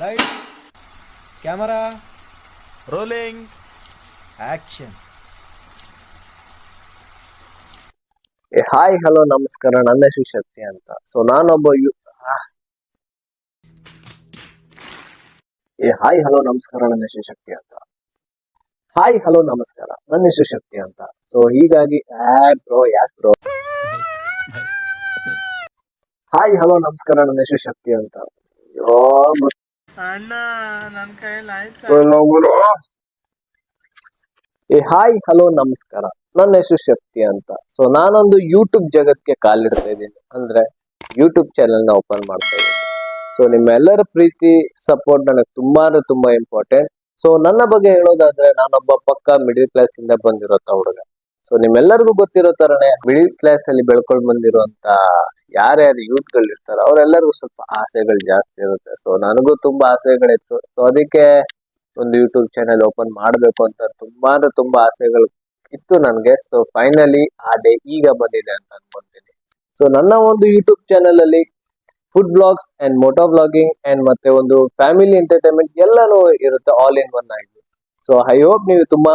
Lights camera rolling action hi hello ನಮಸ್ಕಾರ. ನನ್ನ ಹೆಸರು ಶಕ್ತಿ ಅಂತ. ಸೊ ನಾನೊಬ್ಬ ಯು ಏ ಹಾಯ್ ಹಲೋ ನಮಸ್ಕಾರ. ನನ್ನ ಹೆಸರು ಶಕ್ತಿ ಅಂತ. ಹಾಯ್ ಹಲೋ ನಮಸ್ಕಾರ. ನನ್ನ ಹೆಸರು ಶಕ್ತಿ ಅಂತ. ಸೊ ಹೀಗಾಗಿ ಬ್ರೋ ಯಾಕೆ ಬ್ರೋ ಹಾಯ್ ಹಲೋ ನಮಸ್ಕಾರ. ನನ್ನ ಹೆಸರು ಶಕ್ತಿ ಅಂತ. ಅಯ್ಯೋ, ಅಣ್ಣ ನನ್ನ ಕೈಯಲ್ಲಿ ಆಯ್ತಾ? ಏ ಹಾಯ್ ಹಲೋ ನಮಸ್ಕಾರ. ನನ್ನ ಹೆಸರು ಶಕ್ತಿ ಅಂತ. ಸೊ ನಾನೊಂದು ಯೂಟ್ಯೂಬ್ ಜಗತ್ಗೆ ಕಾಲಿಡ್ತಾ ಇದ್ದೀನಿ. ಅಂದ್ರೆ ಯೂಟ್ಯೂಬ್ ಚಾನೆಲ್ನ ಓಪನ್ ಮಾಡ್ತಾ ಇದ್ದೀನಿ. ಸೊ ನಿಮ್ಮೆಲ್ಲರ ಪ್ರೀತಿ ಸಪೋರ್ಟ್ ನನಗೆ ತುಂಬಾ ಅಂದ್ರೆ ತುಂಬಾ ಇಂಪಾರ್ಟೆಂಟ್ ಸೊ ನನ್ನ ಬಗ್ಗೆ ಹೇಳೋದಾದ್ರೆ ನಾನೊಬ್ಬ ಪಕ್ಕ ಮಿಡಿಲ್ ಕ್ಲಾಸ್ ಇಂದ ಬಂದಿರೋ ಹುಡುಗ. ಸೊ ನಿಮ್ಮೆಲ್ಲರಿಗೂ ಗೊತ್ತಿರೋ ತರನೇ ಮಿಡಿಲ್ ಕ್ಲಾಸ್ ಅಲ್ಲಿ ಬೆಳ್ಕೊಂಡ್ ಬಂದಿರುವಂತ ಯಾರ್ಯಾರು ಯೂತ್ಗಳು ಇರ್ತಾರೋ ಅವರೆಲ್ಲರಿಗೂ ಸ್ವಲ್ಪ ಆಸೆಗಳು ಜಾಸ್ತಿ ಇರುತ್ತೆ. ಸೊ ನನಗೂ ತುಂಬಾ ಆಸೆಗಳಿತ್ತು. ಸೊ ಅದಕ್ಕೆ ಒಂದು ಯೂಟ್ಯೂಬ್ ಚಾನೆಲ್ ಓಪನ್ ಮಾಡಬೇಕು ಅಂತ ತುಂಬಾ ತುಂಬಾ ಆಸೆಗಳು ಇತ್ತು ನನಗೆ. ಸೊ ಫೈನಲಿ ಆ ಡೇ ಈಗ ಬಂದಿದೆ ಅಂತ ಅನ್ಕೊಂತೀನಿ. ಸೊ ನನ್ನ ಒಂದು ಯೂಟ್ಯೂಬ್ ಚಾನೆಲ್ ಅಲ್ಲಿ food blogs and moto blogging and ಮತ್ತೆ ಒಂದು ಫ್ಯಾಮಿಲಿ ಎಂಟರ್ಟೈನ್ಮೆಂಟ್ ಎಲ್ಲಾನು ಇರುತ್ತೆ ಆಲ್ ಇನ್ ಒನ್ ಆಗಿ ಸೊ ಐ ಹೋಪ್ ನೀವು ತುಂಬಾ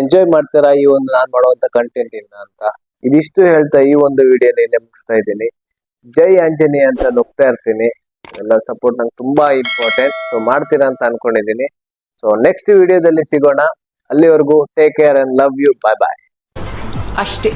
ಎಂಜಾಯ್ ಮಾಡ್ತೀರಾ ಈ ಒಂದು ನಾನು ಮಾಡುವಂತ ಕಂಟೆಂಟ್ ಇನ್ನ ಅಂತ? ಇದಿಷ್ಟು ಹೇಳ್ತಾ ಈ ಒಂದು ವಿಡಿಯೋನ ಮುಗಿಸ್ತಾ ಇದ್ದೀನಿ. ಜೈ ಆಂಜನೇಯ ಅಂತ ನುಗ್ತಾ ಇರ್ತೀನಿ. ಎಲ್ಲ ಸಪೋರ್ಟ್ ನಂಗೆ ತುಂಬಾ ಇಂಪಾರ್ಟೆಂಟ್ ಸೊ ಮಾಡ್ತೀರಾ ಅಂತ ಅನ್ಕೊಂಡಿದ್ದೀನಿ. ಸೊ ನೆಕ್ಸ್ಟ್ ವಿಡಿಯೋದಲ್ಲಿ ಸಿಗೋಣ. ಅಲ್ಲಿವರೆಗೂ take care and love you bye bye ಅಷ್ಟೇ.